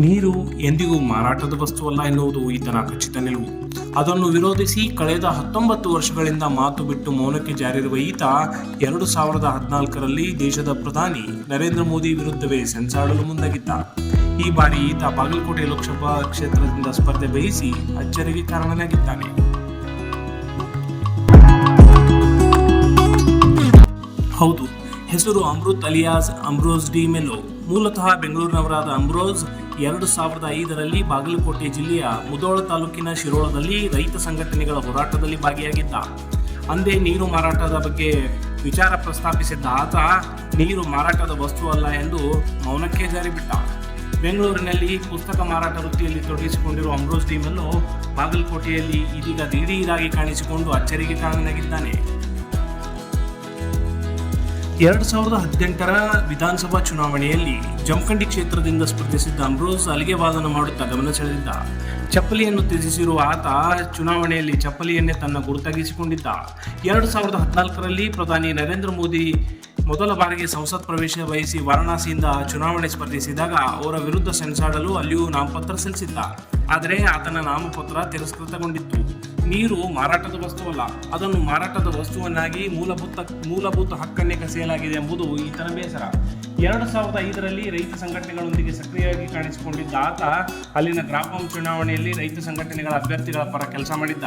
ನೀರು ಎಂದಿಗೂ ಮಾರಾಟದ ವಸ್ತುವಲ್ಲ ಎನ್ನುವುದು ಈತನ ಖಚಿತ ನಿಲುವು. ಅದನ್ನು ವಿರೋಧಿಸಿ ಕಳೆದ ಹತ್ತೊಂಬತ್ತು ವರ್ಷಗಳಿಂದ ಮಾತು ಬಿಟ್ಟು ಮೌನಕ್ಕೆ ಜಾರಿರುವ ಈತ ಎರಡು ಸಾವಿರದ ಹದಿನಾಲ್ಕರಲ್ಲಿ ದೇಶದ ಪ್ರಧಾನಿ ನರೇಂದ್ರ ಮೋದಿ ವಿರುದ್ಧವೇ ಸೆನ್ಸಾಡಲು ಮುಂದಾಗಿದ್ದ. ಈ ಬಾರಿ ಈತ ಬಾಗಲಕೋಟೆ ಲೋಕಸಭಾ ಕ್ಷೇತ್ರದಿಂದ ಸ್ಪರ್ಧೆ ಬಯಸಿ ಅಚ್ಚರಿಗೆ ಕಾರಣನಾಗಿದ್ದಾನೆ. ಹೌದು, ಹೆಸರು ಅಮೃತ್ ಅಲಿಯಾಸ್ ಅಮ್ರೋಸ್ ಡಿ ಮೆಲೋ. ಮೂಲತಃ ಬೆಂಗಳೂರಿನವರಾದ ಅಮ್ರೋಸ್ ಎರಡು ಸಾವಿರದ ಐದರಲ್ಲಿ ಬಾಗಲಕೋಟೆ ಜಿಲ್ಲೆಯ ಮುದೋಳ ತಾಲೂಕಿನ ಶಿರೋಳದಲ್ಲಿ ರೈತ ಸಂಘಟನೆಗಳ ಹೋರಾಟದಲ್ಲಿ ಭಾಗಿಯಾಗಿದ್ದ. ಅಂದೇ ನೀರು ಮಾರಾಟದ ಬಗ್ಗೆ ವಿಚಾರ ಪ್ರಸ್ತಾಪಿಸಿದ್ದ ಆತ ನೀರು ಮಾರಾಟದ ವಸ್ತು ಅಲ್ಲ ಎಂದು ಮೌನಕ್ಕೆ ಜಾರಿಬಿಟ್ಟ. ಬೆಂಗಳೂರಿನಲ್ಲಿ ಪುಸ್ತಕ ಮಾರಾಟ ವೃತ್ತಿಯಲ್ಲಿ ತೊಡಗಿಸಿಕೊಂಡಿರುವ ಅಮ್ರೋಜ್ ಮೆಲ್ಲೋ ಬಾಗಲಕೋಟೆಯಲ್ಲಿ ಇದೀಗ ದಿಢೀರಾಗಿ ಕಾಣಿಸಿಕೊಂಡು ಅಚ್ಚರಿಗೆ ಕಾರಣನಾಗಿದ್ದಾನೆ ಎರಡು ಸಾವಿರದ ಹದಿನೆಂಟರ ವಿಧಾನಸಭಾ ಚುನಾವಣೆಯಲ್ಲಿ ಜಮಖಂಡಿ ಕ್ಷೇತ್ರದಿಂದ ಸ್ಪರ್ಧಿಸಿದ್ದ ಅಂಬ್ರೋಸ್ ಅಲಿಗೆ ವಾದನ ಮಾಡುತ್ತಾ ಗಮನ ಸೆಳೆದಿದ್ದ. ಚಪ್ಪಲಿಯನ್ನು ತ್ಯಜಿಸಿರುವ ಆತ ಚುನಾವಣೆಯಲ್ಲಿ ಚಪ್ಪಲಿಯನ್ನೇ ತನ್ನ ಗುರುತಾಗಿಸಿಕೊಂಡಿದ್ದ. ಎರಡು ಸಾವಿರದ ಹದಿನಾಲ್ಕರಲ್ಲಿ ಪ್ರಧಾನಿ ನರೇಂದ್ರ ಮೋದಿ ಮೊದಲ ಬಾರಿಗೆ ಸಂಸತ್ ಪ್ರವೇಶ ಬಯಸಿ ವಾರಣಾಸಿಯಿಂದ ಚುನಾವಣೆ ಸ್ಪರ್ಧಿಸಿದಾಗ ಅವರ ವಿರುದ್ಧ ಸೆಣಸಾಡಲು ಅಲ್ಲಿಯೂ ನಾಮಪತ್ರ ಸಲ್ಲಿಸಿದ್ದ. ಆದರೆ ಆತನ ನಾಮಪತ್ರ ತಿರಸ್ಕೃತಗೊಂಡಿತ್ತು. ನೀರು ಮಾರಾಟದ ವಸ್ತುವಲ್ಲ, ಅದನ್ನು ಮಾರಾಟದ ವಸ್ತುವನ್ನಾಗಿ ಮೂಲಭೂತ ಮೂಲಭೂತ ಹಕ್ಕನ್ನೇ ಕಸೆಯಲಾಗಿದೆ ಎಂಬುದು ಈತನ ಬೇಸರ ಎರಡು ಸಾವಿರದ ಐದರಲ್ಲಿ ರೈತ ಸಂಘಟನೆಗಳೊಂದಿಗೆ ಸಕ್ರಿಯವಾಗಿ ಕಾಣಿಸಿಕೊಂಡಿದ್ದ ಆತ ಅಲ್ಲಿನ ಗ್ರಾಮ ಚುನಾವಣೆಯಲ್ಲಿ ರೈತ ಸಂಘಟನೆಗಳ ಅಭ್ಯರ್ಥಿಗಳ ಪರ ಕೆಲಸ ಮಾಡಿದ್ದ.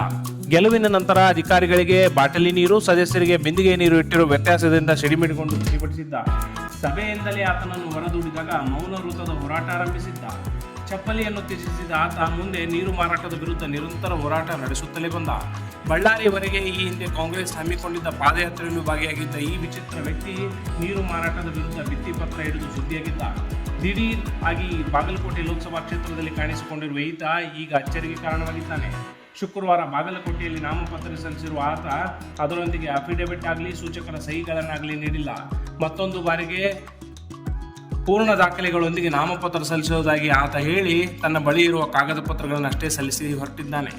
ಗೆಲುವಿನ ನಂತರ ಅಧಿಕಾರಿಗಳಿಗೆ ಬಾಟಲಿ ನೀರು, ಸದಸ್ಯರಿಗೆ ಬಿಂದಿಗೆ ನೀರು ಇಟ್ಟಿರುವ ವ್ಯತ್ಯಾಸದಿಂದ ಸಿಡಿಮಿಡಿಕೊಂಡು ಪ್ರತಿಭಟಿಸಿದ್ದ ಸಭೆಯಿಂದಲೇ ಆತನನ್ನು ಹೊರದೂಡಿದಾಗ ಮೌನ ವೃತ್ತದ ಹೋರಾಟ ಆರಂಭಿಸಿದ್ದ. ಚಪ್ಪಲಿಯನ್ನು ತ್ಯಜಿಸಿದ ಆತ ಮುಂದೆ ನೀರು ಮಾರಾಟದ ವಿರುದ್ಧ ನಿರಂತರ ಹೋರಾಟ ನಡೆಸುತ್ತಲೇ ಬಂದ. ಬಳ್ಳಾರಿವರೆಗೆ ಈ ಹಿಂದೆ ಕಾಂಗ್ರೆಸ್ ಹಮ್ಮಿಕೊಂಡಿದ್ದ ಪಾದಯಾತ್ರೆಯನ್ನು ಭಾಗಿಯಾಗಿದ್ದ ಈ ವಿಚಿತ್ರ ವ್ಯಕ್ತಿ ನೀರು ಮಾರಾಟದ ವಿರುದ್ಧ ಭಿತ್ತಿಪತ್ರ ಹಿಡಿದು ಸುದ್ದಿಯಾಗಿದ್ದ. ದಿಢೀರ್ ಆಗಿ ಬಾಗಲಕೋಟೆ ಲೋಕಸಭಾ ಕ್ಷೇತ್ರದಲ್ಲಿ ಕಾಣಿಸಿಕೊಂಡಿರುವ ಈತ ಈಗ ಅಚ್ಚರಿಗೆ ಕಾರಣವಾಗಿದ್ದಾನೆ. ಶುಕ್ರವಾರ ಬಾಗಲಕೋಟೆಯಲ್ಲಿ ನಾಮಪತ್ರ ಸಲ್ಲಿಸಿರುವ ಆತ ಅದರೊಂದಿಗೆ ಅಫಿಡವಿಟ್ ಆಗಲಿ ಸೂಚಕರ ಸಹಿಗಳನ್ನಾಗಲಿ ನೀಡಿಲ್ಲ. ಮತ್ತೊಂದು ಬಾರಿಗೆ ಪೂರ್ಣ ದಾಖಲೆಗಳೊಂದಿಗೆ ನಾಮಪತ್ರ ಸಲ್ಲಿಸುವುದಾಗಿ ಆತ ಹೇಳಿ ತನ್ನ ಬಳಿ ಇರುವ ಕಾಗದ ಪತ್ರಗಳನ್ನು ಅಷ್ಟೇ ಸಲ್ಲಿಸಿ ಹೊರಟಿದ್ದಾನೆ.